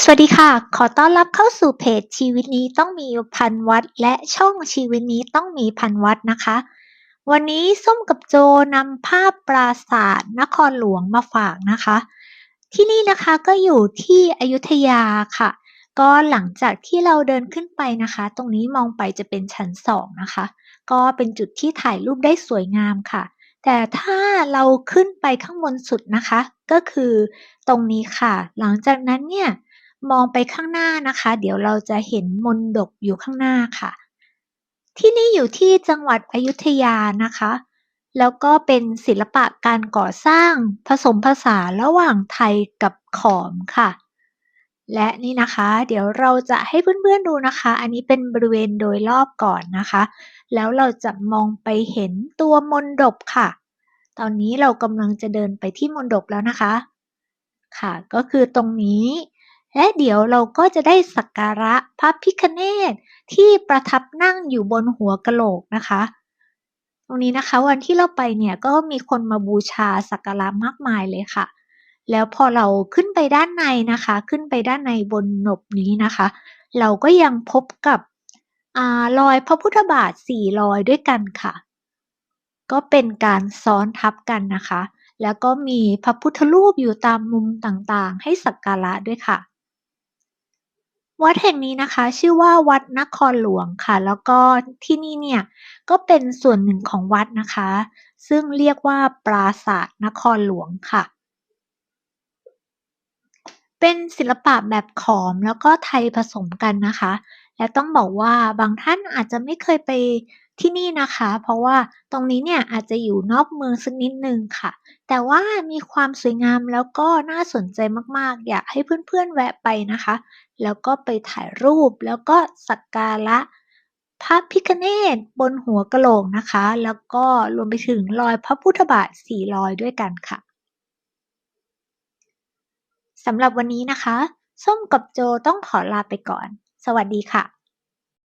สวัสดีค่ะ ขอต้อนรับเข้าสู่เพจชีวิตนี้ต้องมีพันวัด และช่องชีวิตนี้ต้องมีพันวัดนะคะ วันนี้ส้มกับโจนำภาพปราสาทนครหลวงมาฝากนะคะ ที่นี่นะคะก็อยู่ที่อยุธยาค่ะ ก็หลังจากที่เราเดินขึ้นไปนะคะ ตรงนี้มองไปจะเป็นชั้นสองนะคะ ก็เป็นจุดที่ถ่ายรูปได้สวยงามค่ะ แต่ถ้าเราขึ้นไปข้างบนสุดนะคะ ก็คือตรงนี้ค่ะ หลังจากนั้นเนี่ย มองไปข้างหน้านะคะ เดี๋ยวเราจะเห็นมนดกอยู่ข้างหน้าค่ะ ที่นี่อยู่ที่จังหวัดอยุธยานะคะ แล้วก็เป็นศิลปะการก่อสร้างผสมผสานระหว่างไทยกับขอมค่ะ และนี่นะคะ เดี๋ยวเราจะให้เพื่อนๆดูนะคะ อันนี้เป็นบริเวณโดยรอบก่อนนะคะ แล้วเราจะมองไปเห็นตัวมนดบค่ะ ตอนนี้เรากำลังจะเดินไปที่มนดบแล้วนะคะ ค่ะ ก็คือตรงนี้ และเดี๋ยวเราก็จะได้สักการะพระพิฆเนศที่ประทับนั่งอยู่บนหัวกะโหลกนะคะ ตรงนี้นะคะวันที่เราไปเนี่ยก็มีคนมาบูชาสักการะมากมายเลยค่ะ แล้วพอเราขึ้นไปด้านในนะคะ ขึ้นไปด้านในบนหนบนี้นะคะ เราก็ยังพบกับอรอยพระพุทธบาทสี่รอยด้วยกันค่ะ ก็เป็นการซ้อนทับกันนะคะ แล้วก็มีพระพุทธรูปอยู่ตามมุมต่างๆ ให้สักการะด้วยค่ะ วัดแห่งนี้นะคะ ชื่อว่าวัดนครหลวงค่ะ แล้วก็ที่นี่เนี่ยก็เป็นส่วนหนึ่งของวัดนะคะ ซึ่งเรียกว่าปราสาทนครหลวงค่ะ เป็นศิลปะแบบขอมแล้วก็ไทยผสมกันนะคะ และต้องบอกว่าบางท่านอาจจะไม่เคยไป ที่นี่นะคะ เพราะว่าตรงนี้เนี่ยอาจจะอยู่นอกเมืองสักนิดนึงค่ะ แต่ว่ามีความสวยงามแล้วก็น่าสนใจมากๆ อยากให้เพื่อนๆแวะไปนะคะ แล้วก็ไปถ่ายรูปแล้วก็สักการะพระพิฆเนศบนหัวกะโหลกนะคะ แล้วก็รวมไปถึงรอยพระพุทธบาทสี่รอยด้วยกันค่ะสำหรับวันนี้นะคะ ส้มกับโจต้องขอลาไปก่อน สวัสดีค่ะ